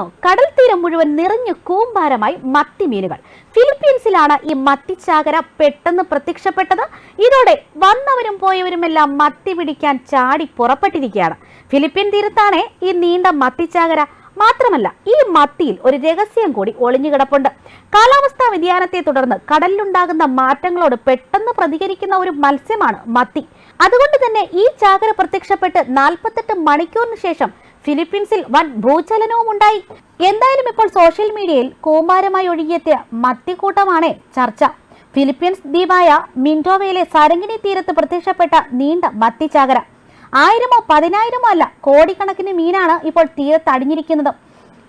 അറിഞ്ഞോ കടൽ തീരം മുഴുവൻ നിറഞ്ഞു കൂമ്പാരമായി മത്തി മീനുകൾ. ഫിലിപ്പീൻസിലാണ് ഈ മത്തിച്ചാകര പെട്ടെന്ന് പ്രത്യക്ഷപ്പെട്ടത്. ഇതോടെ വന്നവരും പോയവരുമെല്ലാം മത്തി പിടിക്കാൻ ചാടി പുറപ്പെട്ടിരിക്കുകയാണ്. ഫിലിപ്പീൻ തീരത്താണ് ഈ നീണ്ട മത്തിച്ചാകര മാത്രമല്ല ഈ മത്തിയിൽ ഒരു രഹസ്യം കൂടി ഒളിഞ്ഞുകിടപ്പുണ്ട് കാലാവസ്ഥാ വ്യതിയാനത്തെ തുടർന്ന് കടലിലുണ്ടാകുന്ന മാറ്റങ്ങളോട് പെട്ടെന്ന് പ്രതികരിക്കുന്ന ഒരു മത്സ്യമാണ് മത്തി. അതുകൊണ്ട് തന്നെ ഈ ചാകര പ്രത്യക്ഷപ്പെട്ട് നാൽപ്പത്തെട്ട് മണിക്കൂറിന് ശേഷം ഫിലിപ്പീൻസിൽ വൻ ഭൂചലനവും ഉണ്ടായി. എന്തായാലും ഇപ്പോൾ സോഷ്യൽ മീഡിയയിൽ കൂമ്പാരമായി ഒഴുകിയെത്തിയ മത്തിക്കൂട്ടമാണ് ചർച്ച. ഫിലിപ്പീൻസ് ദ്വീപായ മിൻഡോവയിലെ സരങ്ങിനി തീരത്ത് പ്രത്യക്ഷപ്പെട്ട നീണ്ട മത്തിച്ചാകര ആയിരമോ പതിനായിരമോ അല്ല കോടിക്കണക്കിന് മീനാണ് ഇപ്പോൾ തീരത്ത് അടിഞ്ഞിരിക്കുന്നത്.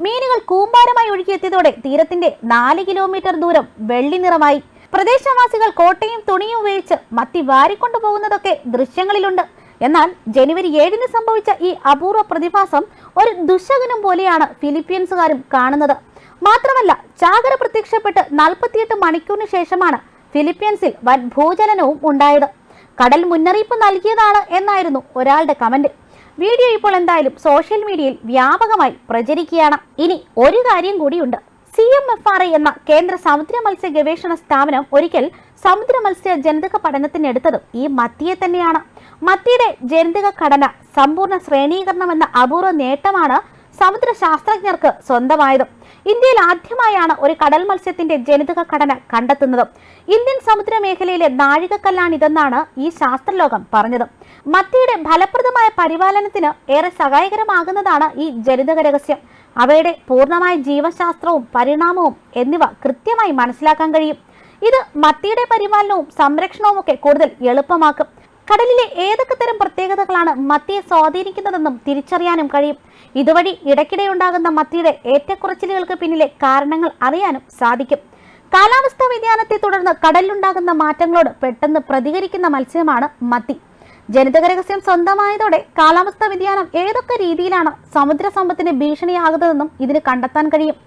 മീനുകൾ കൂമ്പാരമായി ഒഴുകിയെത്തിയതോടെ തീരത്തിന്റെ നാല് കിലോമീറ്റർ ദൂരം വെള്ളി നിറമായി. പ്രദേശവാസികൾ കോട്ടയും തുണിയും ഉപയോഗിച്ച് മത്തി വാരിക്കൊണ്ടു പോകുന്നതൊക്കെ ദൃശ്യങ്ങളിലുണ്ട്. എന്നാൽ ജനുവരി ഏഴിന് സംഭവിച്ച ഈ അപൂർവ പ്രതിഭാസം ഒരു ദുശകനം പോലെയാണ് ഫിലിപ്പീൻസുകാരും കാണുന്നത്. മാത്രമല്ല ചാകര പ്രത്യക്ഷപ്പെട്ട് നാൽപ്പത്തിയെട്ട് മണിക്കൂറിന് ശേഷമാണ് ഫിലിപ്പീൻസിൽ വൻ ഭൂചലനവും ഉണ്ടായത്. കടൽ മുന്നറിയിപ്പ് നൽകിയതാണ് എന്നായിരുന്നു ഒരാളുടെ കമന്റ്. വീഡിയോ ഇപ്പോൾ എന്തായാലും സോഷ്യൽ മീഡിയയിൽ വ്യാപകമായി പ്രചരിക്കുകയാണ്. ഇനി ഒരു കാര്യം കൂടിയുണ്ട്. സി എം എഫ് ആർ എന്ന കേന്ദ്ര സമുദ്ര മത്സ്യ ഗവേഷണ സ്ഥാപനം ഒരിക്കൽ സമുദ്ര മത്സ്യ ജനിതക പഠനത്തിനെടുത്തതും ഈ മത്തിയെ തന്നെയാണ്. മത്തിയുടെ ജനിതക ഘടന സമ്പൂർണ ശ്രേണീകരണം എന്ന അപൂർവ നേട്ടമാണ് സമുദ്ര ശാസ്ത്രജ്ഞർക്ക് സ്വന്തമായതും. ഇന്ത്യയിൽ ആദ്യമായാണ് ഒരു കടൽ മത്സ്യത്തിന്റെ ജനിതക ഘടന കണ്ടെത്തുന്നത്. ഇന്ത്യൻ സമുദ്ര മേഖലയിലെ നാഴികക്കല്ലാണിതെന്നാണ് ഈ ശാസ്ത്രലോകം പറഞ്ഞത്. മത്തിയുടെ ഫലപ്രദമായ പരിപാലനത്തിന് ഏറെ സഹായകരമാകുന്നതാണ് ഈ ജനിതക രഹസ്യം. അവയുടെ പൂർണമായ ജീവശാസ്ത്രവും പരിണാമവും എന്നിവ കൃത്യമായി മനസ്സിലാക്കാൻ കഴിയും. ഇത് മത്തിയുടെ പരിപാലനവും സംരക്ഷണവും ഒക്കെ കൂടുതൽ എളുപ്പമാക്കും. കടലിലെ ഏതൊക്കെ തരം പ്രത്യേകതകളാണ് മത്തിയെ സ്വാധീനിക്കുന്നതെന്നും തിരിച്ചറിയാനും കഴിയും. ഇതുവഴി ഇടയ്ക്കിടെ ഉണ്ടാകുന്ന മത്തിയുടെ ഏറ്റക്കുറച്ചിലുകൾക്ക് പിന്നിലെ കാരണങ്ങൾ അറിയാനും സാധിക്കും. കാലാവസ്ഥാ വ്യതിയാനത്തെ തുടർന്ന് കടലിലുണ്ടാകുന്ന മാറ്റങ്ങളോട് പെട്ടെന്ന് പ്രതികരിക്കുന്ന മത്സ്യമാണ് മത്തി. ജനിതക രഹസ്യം സ്വന്തമായതോടെ കാലാവസ്ഥാ വ്യതിയാനം ഏതൊക്കെ രീതിയിലാണ് സമുദ്ര സമ്പത്തിന് ഭീഷണിയാകുന്നതെന്നും ഇതിന് കണ്ടെത്താൻ കഴിയും.